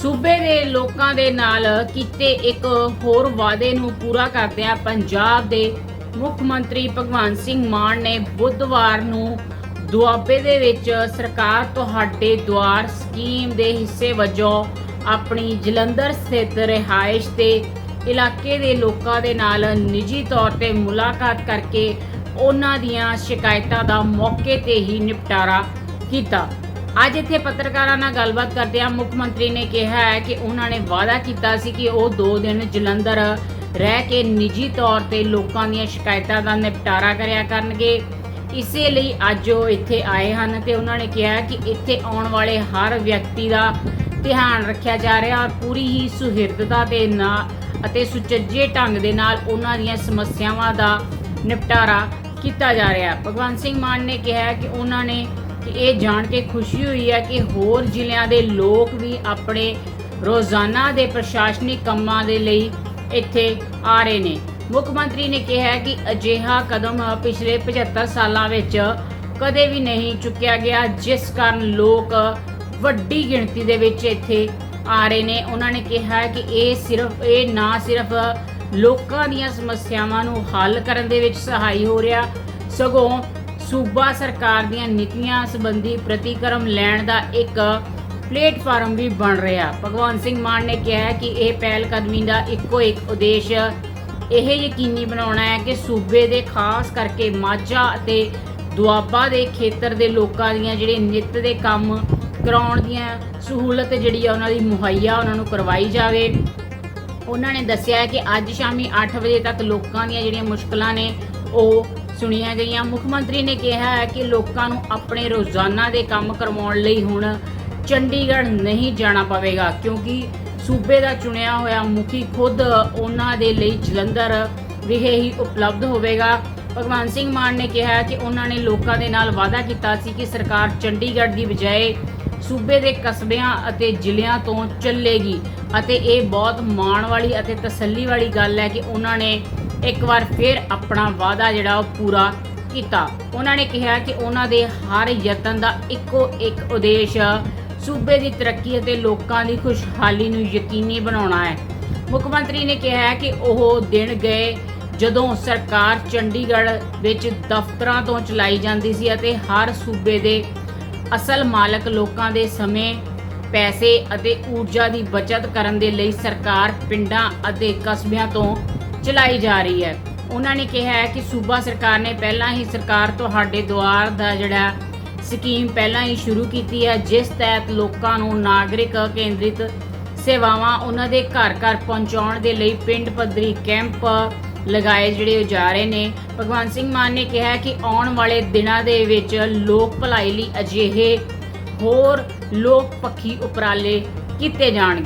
ਸੂਬੇ ਦੇ ਲੋਕਾਂ ਦੇ ਨਾਲ ਕੀਤੇ ਇੱਕ ਹੋਰ ਵਾਅਦੇ ਨੂੰ ਪੂਰਾ ਕਰਦਿਆਂ ਪੰਜਾਬ ਦੇ ਮੁੱਖ ਮੰਤਰੀ ਭਗਵੰਤ ਸਿੰਘ ਮਾਨ ਨੇ ਬੁੱਧਵਾਰ ਨੂੰ ਦੁਆਬੇ ਦੇ ਵਿੱਚ ਸਰਕਾਰ ਤੁਹਾਡੇ ਦੁਆਰ ਸਕੀਮ ਦੇ ਹਿੱਸੇ ਵਜੋਂ ਆਪਣੀ ਜਲੰਧਰ ਸਥਿਤ ਰਿਹਾਇਸ਼ ਤੇ ਇਲਾਕੇ ਦੇ ਲੋਕਾਂ ਦੇ ਨਾਲ ਨਿੱਜੀ ਤੌਰ ਤੇ ਮੁਲਾਕਾਤ ਕਰਕੇ ਉਹਨਾਂ ਦੀਆਂ ਸ਼ਿਕਾਇਤਾਂ ਦਾ ਮੌਕੇ ਤੇ ਹੀ ਨਿਪਟਾਰਾ ਕੀਤਾ। ਅੱਜ ਇੱਥੇ ਪੱਤਰਕਾਰਾਂ ਨਾਲ ਗੱਲਬਾਤ ਕਰਦਿਆਂ ਮੁੱਖ ਮੰਤਰੀ ਨੇ ਕਿਹਾ ਹੈ ਕਿ ਉਹਨਾਂ ਨੇ ਵਾਅਦਾ ਕੀਤਾ ਸੀ ਕਿ ਉਹ 2 ਦਿਨ ਜਲੰਧਰ ਰਹਿ ਕੇ ਨਿੱਜੀ ਤੌਰ ਤੇ ਲੋਕਾਂ ਦੀਆਂ ਸ਼ਿਕਾਇਤਾਂ ਦਾ ਨਿਪਟਾਰਾ ਕਰਿਆ ਕਰਨਗੇ। ਇਸੇ ਲਈ ਅੱਜ ਉਹ ਇੱਥੇ ਆਏ ਹਨ ਤੇ ਉਹਨਾਂ ਨੇ ਕਿਹਾ ਕਿ ਇੱਥੇ ਆਉਣ ਵਾਲੇ ਹਰ ਵਿਅਕਤੀ ਦਾ ਧਿਆਨ ਰੱਖਿਆ ਜਾ ਰਿਹਾ ਔਰ ਪੂਰੀ ਹੀ ਸੁਹਿਰਦਤਾ ਦੇ ਨਾਲ ਅਤੇ ਸੁਚੱਜੇ ਢੰਗ ਦੇ ਨਾਲ ਉਹਨਾਂ ਦੀਆਂ ਸਮੱਸਿਆਵਾਂ ਦਾ ਨਿਪਟਾਰਾ ਕੀਤਾ ਜਾ ਰਿਹਾ। ਭਗਵੰਤ ਸਿੰਘ ਮਾਨ ਨੇ ਕਿਹਾ ਕਿ ਉਹਨਾਂ ਨੇ ਕਿ ਇਹ ਜਾਣ ਕੇ ਖੁਸ਼ੀ ਹੋਈ ਹੈ ਕਿ ਹੋਰ ਜ਼ਿਲ੍ਹਿਆਂ ਦੇ ਲੋਕ ਵੀ ਆਪਣੇ ਰੋਜ਼ਾਨਾ ਦੇ ਪ੍ਰਸ਼ਾਸਨਿਕ ਕੰਮਾਂ ਦੇ ਲਈ ਇੱਥੇ ਆ ਰਹੇ ਨੇ। ਮੁੱਖ ਮੰਤਰੀ ਨੇ ਕਿਹਾ ਹੈ ਕਿ ਅਜਿਹਾ ਕਦਮ ਪਿਛਲੇ 75 ਸਾਲਾਂ ਵਿੱਚ ਕਦੇ ਵੀ ਨਹੀਂ ਚੁੱਕਿਆ ਗਿਆ, ਜਿਸ ਕਾਰਨ ਲੋਕ ਵੱਡੀ ਗਿਣਤੀ ਦੇ ਵਿੱਚ ਇੱਥੇ ਆ ਰਹੇ ਨੇ। ਉਹਨਾਂ ਨੇ ਕਿਹਾ ਕਿ ਇਹ ਸਿਰਫ, ਇਹ ਨਾ ਸਿਰਫ ਲੋਕਾਂ ਦੀਆਂ ਸਮੱਸਿਆਵਾਂ ਨੂੰ ਹੱਲ ਕਰਨ ਦੇ ਵਿੱਚ ਸਹਾਈ ਹੋ ਰਿਹਾ, ਸਗੋਂ ਸੂਬਾ ਸਰਕਾਰ ਦੀਆਂ ਨੀਤੀਆਂ ਸੰਬੰਧੀ ਪ੍ਰਤੀਕਰਮ ਲੈਣ ਦਾ ਇੱਕ ਪਲੇਟਫਾਰਮ ਵੀ ਬਣ ਰਿਹਾ। ਭਗਵੰਤ ਸਿੰਘ ਮਾਨ ਨੇ ਕਿਹਾ ਕਿ ਇਹ ਪਹਿਲ ਕਦਮੀ ਦਾ ਇੱਕੋ ਇੱਕ ਉਦੇਸ਼ ਇਹ ਯਕੀਨੀ ਬਣਾਉਣਾ ਹੈ ਕਿ ਸੂਬੇ ਦੇ ਖਾਸ ਕਰਕੇ ਮਾਝਾ ਅਤੇ ਦੁਆਬਾ ਦੇ ਖੇਤਰ ਦੇ ਲੋਕਾਂ ਦੀਆਂ ਜਿਹੜੇ ਨਿੱਤ ਦੇ ਕੰਮ ਕਰਾਉਣ ਦੀਆਂ ਸਹੂਲਤ ਜਿਹੜੀ ਆ ਉਹਨਾਂ ਦੀ ਮੁਹੱਈਆ ਉਹਨਾਂ ਨੂੰ ਕਰਵਾਈ ਜਾਵੇ। ਉਹਨਾਂ ਨੇ ਦੱਸਿਆ ਕਿ ਅੱਜ ਸ਼ਾਮੀ 8 ਵਜੇ ਤੱਕ ਲੋਕਾਂ ਦੀਆਂ ਜਿਹੜੀਆਂ ਮੁਸ਼ਕਲਾਂ ਨੇ ਉਹ ਸੁਣੀਆਂ ਗਈਆਂ। ਮੁੱਖ ਮੰਤਰੀ ਨੇ ਕਿਹਾ ਹੈ ਕਿ ਲੋਕਾਂ ਨੂੰ ਆਪਣੇ ਰੋਜ਼ਾਨਾ ਦੇ ਕੰਮ ਕਰਵਾਉਣ ਲਈ ਹੁਣ ਚੰਡੀਗੜ੍ਹ ਨਹੀਂ ਜਾਣਾ ਪਵੇਗਾ, ਕਿਉਂਕਿ ਸੂਬੇ ਦਾ ਚੁਣਿਆ ਹੋਇਆ ਮੁਖੀ ਖੁਦ ਉਹਨਾਂ ਦੇ ਲਈ ਜਲੰਧਰ ਵਿਖੇ ਹੀ ਉਪਲਬਧ ਹੋਵੇਗਾ। ਭਗਵਾਨ ਸਿੰਘ ਮਾਨ ਨੇ ਕਿਹਾ ਕਿ ਉਹਨਾਂ ਨੇ ਲੋਕਾਂ ਦੇ ਨਾਲ ਵਾਅਦਾ ਕੀਤਾ ਸੀ ਕਿ ਸਰਕਾਰ ਚੰਡੀਗੜ੍ਹ ਦੀ ਬਜਾਏ ਸੂਬੇ ਦੇ ਕਸਬਿਆਂ ਅਤੇ ਜ਼ਿਲ੍ਹਿਆਂ ਤੋਂ ਚੱਲੇਗੀ ਅਤੇ ਇਹ ਬਹੁਤ ਮਾਣ ਵਾਲੀ ਅਤੇ ਤਸੱਲੀ ਵਾਲੀ ਗੱਲ ਹੈ ਕਿ ਉਹਨਾਂ ਨੇ ਇੱਕ ਵਾਰ ਫਿਰ ਆਪਣਾ ਵਾਅਦਾ ਜਿਹੜਾ ਉਹ ਪੂਰਾ ਕੀਤਾ। ਉਹਨਾਂ ਨੇ ਕਿਹਾ ਕਿ ਉਹਨਾਂ ਦੇ ਹਰ ਯਤਨ ਦਾ ਇੱਕੋ ਇੱਕ ਉਦੇਸ਼, ਸੂਬੇ ਦੀ ਤਰੱਕੀ ਅਤੇ ਲੋਕਾਂ ਦੀ ਖੁਸ਼ਹਾਲੀ ਨੂੰ ਯਕੀਨੀ ਬਣਾਉਣਾ ਹੈ। ਮੁੱਖ ਮੰਤਰੀ ਨੇ ਕਿਹਾ ਕਿ ਉਹ ਦਿਨ ਗਏ ਜਦੋਂ ਸਰਕਾਰ ਚੰਡੀਗੜ੍ਹ ਵਿੱਚ ਦਫ਼ਤਰਾਂ ਤੋਂ ਚਲਾਈ ਜਾਂਦੀ ਸੀ ਅਤੇ ਹਰ ਸੂਬੇ ਦੇ ਅਸਲ ਮਾਲਕ ਲੋਕਾਂ ਦੇ ਸਮੇਂ, ਪੈਸੇ ਅਤੇ ਊਰਜਾ ਦੀ ਬਚਤ ਕਰਨ ਦੇ ਲਈ ਸਰਕਾਰ ਪਿੰਡਾਂ ਅਤੇ ਕਸਬਿਆਂ ਤੋਂ ਚਲਾਈ ਜਾ ਰਹੀ ਹੈ। ਉਹਨਾਂ ਨੇ ਕਿਹਾ ਹੈ ਕਿ ਸੂਬਾ ਸਰਕਾਰ ਨੇ ਪਹਿਲਾਂ ਹੀ ਸਰਕਾਰ ਤੁਹਾਡੇ ਦੁਆਰ ਦਾ ਜਿਹੜਾ ਸਕੀਮ ਪਹਿਲਾਂ ਹੀ ਸ਼ੁਰੂ ਕੀਤੀ ਹੈ, ਜਿਸ ਤਹਿਤ ਲੋਕਾਂ ਨੂੰ ਨਾਗਰਿਕ ਕੇਂਦਰਿਤ ਸੇਵਾਵਾਂ ਉਹਨਾਂ ਦੇ ਘਰ ਘਰ ਪਹੁੰਚਾਉਣ ਦੇ ਲਈ ਪਿੰਡ ਪੱਧਰੀ ਕੈਂਪ ਲਗਾਏ ਜਿਹੜੇ ਉਹ ਜਾ ਰਹੇ ਨੇ। ਭਗਵਾਨ ਸਿੰਘ ਮਾਨ ਨੇ ਕਿਹਾ ਕਿ ਆਉਣ ਵਾਲੇ ਦਿਨਾਂ ਦੇ ਵਿੱਚ ਲੋਕ ਭਲਾਈ ਲਈ ਅਜਿਹੇ ਹੋਰ ਲੋਕ ਪੱਖੀ ਉਪਰਾਲੇ ਕੀਤੇ ਜਾਣਗੇ।